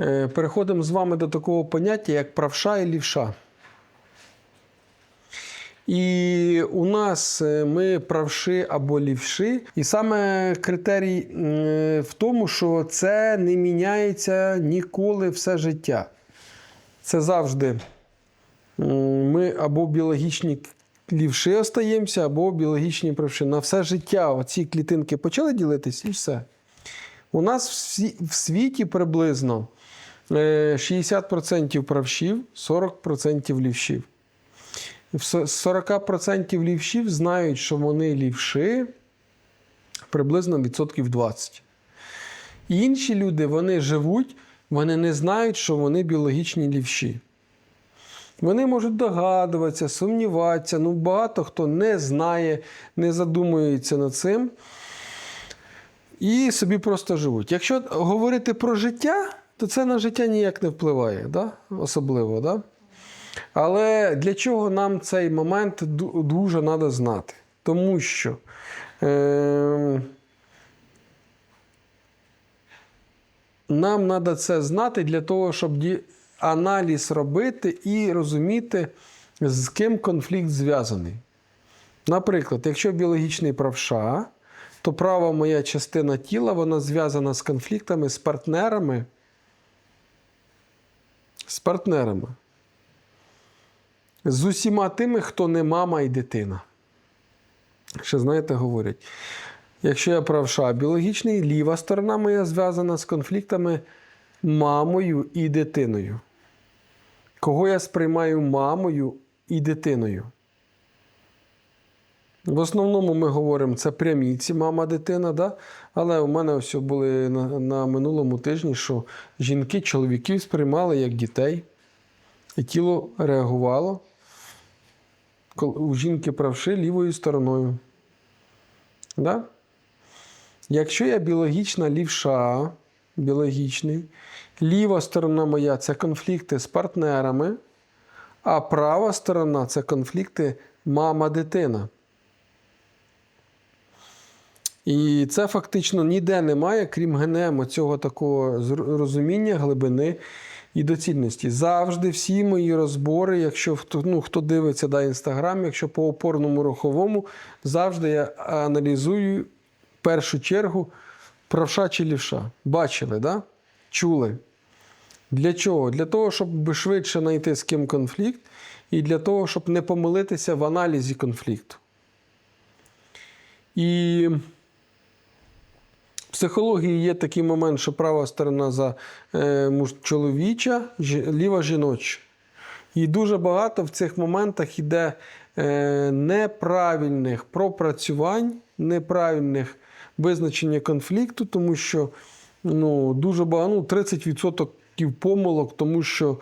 Е, Переходимо з вами до такого поняття, як правша і лівша. І у нас е, ми правши або лівши. І саме критерій е, в тому, що це не міняється ніколи все життя. Це завжди ми або біологічні лівши остаємося, або біологічні правши. На все життя оці клітинки почали ділитись і все. У нас в сві- в світі приблизно е, 60% правшів, 40% лівшів. В со- з 40% лівшів знають, що вони лівши приблизно відсотків 20. Інші люди вони живуть, вони не знають, що вони біологічні лівші. Вони можуть догадуватися, сумніватися. Ну, багато хто не знає, не задумується над цим. І собі просто живуть. Якщо говорити про життя, то це на життя ніяк не впливає, да? особливо. Да? Але для чого нам цей момент дуже треба знати? Тому що е, нам треба це знати для того, щоб аналіз робити і розуміти, з ким конфлікт зв'язаний. Наприклад, якщо біологічний правша, то права моя частина тіла вона зв'язана з конфліктами з партнерами. З партнерами. З усіма тими, хто не мама і дитина. Ще знаєте, говорять, якщо я правша біологічний, ліва сторона моя зв'язана з конфліктами мамою і дитиною. Кого я сприймаю мамою і дитиною? В основному ми говоримо, це прямі ці мама, дитина, да? але у мене ось були на, на минулому тижні, що жінки чоловіків сприймали як дітей, і тіло реагувало. Коли у жінки правши лівою стороною. Да? Якщо я біологічна лівша, біологічний, ліва сторона моя це конфлікти з партнерами, а права сторона це конфлікти мама-дитина. І це фактично ніде немає, крім ГНМ, цього такого розуміння, глибини і доцільності. Завжди всі мої розбори, якщо ну, хто дивиться да, інстаграм, якщо по опорному руховому, завжди я аналізую в першу чергу правша чи лівша. Бачили, да? чули. Для чого? Для того, щоб швидше знайти з ким конфлікт, і для того, щоб не помилитися в аналізі конфлікту. І психології є такий момент, що права сторона за е, чоловіча, ліва жіноча. І дуже багато в цих моментах йде е, неправильних пропрацювань, неправильних визначення конфлікту, тому що ну, дуже багато, ну, 30% помилок, тому що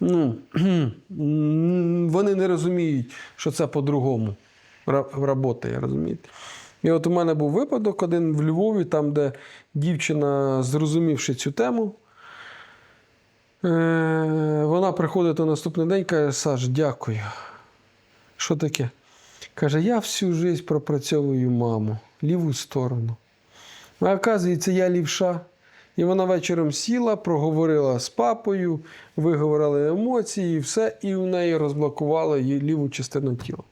ну, вони не розуміють, що це по-другому працює, розумієте? І от у мене був випадок один в Львові, там, де дівчина, зрозумівши цю тему, е, вона приходить на наступний день і каже: Саш, дякую. Що таке? Каже, я всю життя пропрацьовую маму, ліву сторону. А оказується, я лівша. І вона вечором сіла, проговорила з папою, виговорила емоції, і все, і в неї розблокувало її ліву частину тіла.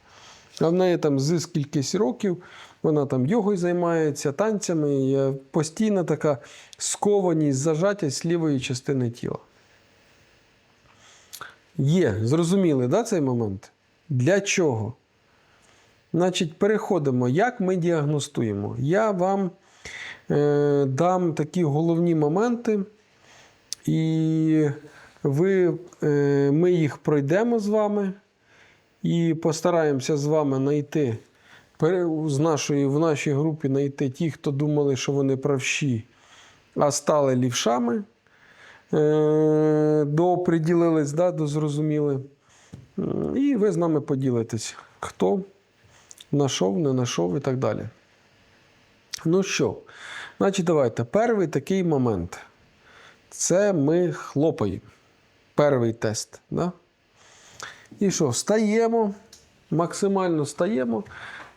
А в неї там з кількись років вона там йогою займається, танцями, е, постійна така скованість, зажатість лівої частини тіла. Є, зрозуміли, да, цей момент? Для чого? Значить, переходимо, як ми діагностуємо. Я вам е, дам такі головні моменти, і ви, е, ми їх пройдемо з вами і постараємося з вами знайти з нашої, в нашій групі знайти ті, хто думали, що вони правші, а стали лівшами, е, доприділились, да, дозрозуміли. І ви з нами поділитесь, хто знайшов, не знайшов і так далі. Ну що, значить, давайте. Перший такий момент. Це ми хлопаємо. Перший тест. Да? І що, стаємо, максимально стаємо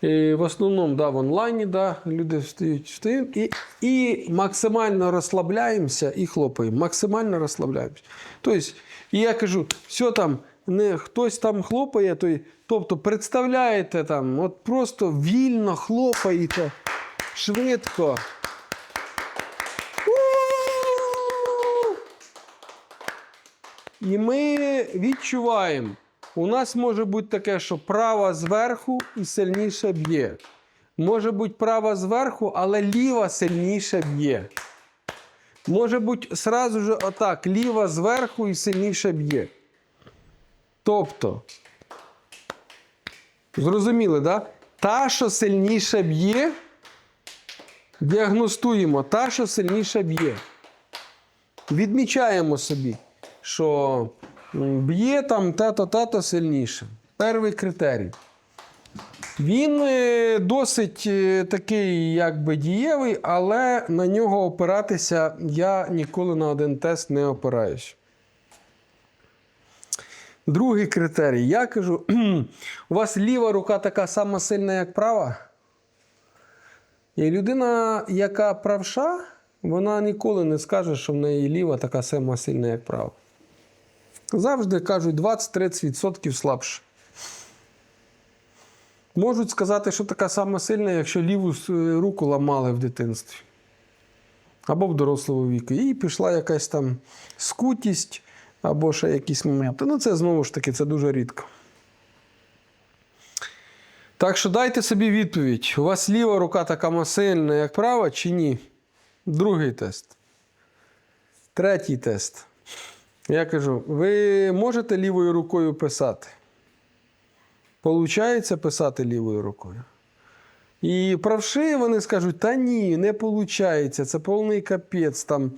І в основному да, в онлайні да, люди встають, встають і, і максимально розслабляємося і хлопаємо. Максимально розслабляємося. Тобто, і я кажу, все там, не хтось там хлопає, то, й- тобто представляєте там, от просто вільно хлопаєте, швидко. І ми відчуваємо. У нас може бути таке, що права зверху і сильніше б'є. Може бути права зверху, але ліва сильніше б'є. Може бути сразу же отак, ліва зверху і сильніше б'є. Тобто, зрозуміли, да? Та, що сильніше б'є, діагностуємо, та, що сильніше б'є. Відмічаємо собі, що б'є там тато тато сильніше. Перший критерій. Він е, досить е, такий, якби дієвий, але на нього опиратися я ніколи на один тест не опираюсь. Другий критерій. Я кажу: у вас ліва рука така сама сильна, як права. І людина, яка правша, вона ніколи не скаже, що в неї ліва така сама сильна, як права. Завжди кажуть 20-30% слабше. Можуть сказати, що така сама сильна, якщо ліву руку ламали в дитинстві. Або в дорослому віку. І пішла якась там скутість, або ще якісь моменти. Ну, це знову ж таки, це дуже рідко. Так що дайте собі відповідь: у вас ліва рука така сильна, як права, чи ні? Другий тест. Третій тест. Я кажу: ви можете лівою рукою писати? Получається писати лівою рукою. І правши вони скажуть: та ні, не виходить, це повний капець. Там,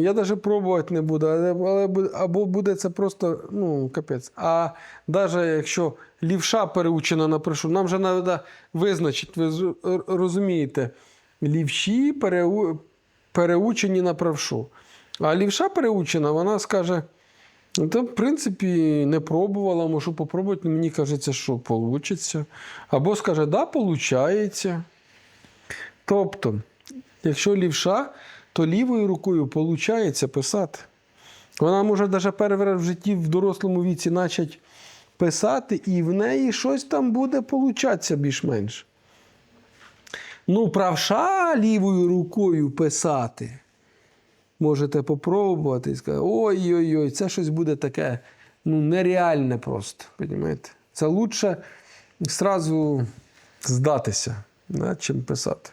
я навіть пробувати не буду, але, або буде це просто ну, капець. А навіть якщо лівша переучена на правшу, нам вже треба визначити, ви розумієте, лівші переу, переучені на правшу. А лівша переучена, вона скаже. То, в принципі, не пробувала, можу попробувати, мені кажеться, що вийде. Або скаже, да, виходить. Тобто, якщо лівша, то лівою рукою виходить писати. Вона може навіть перший раз в житті в дорослому віці почати писати, і в неї щось там буде получатися більш-менш. Ну, правша лівою рукою писати можете попробувати і сказати, ой-ой-ой, це щось буде таке ну, нереальне просто. Розумієте? Це лучше зразу здатися, да, чим писати.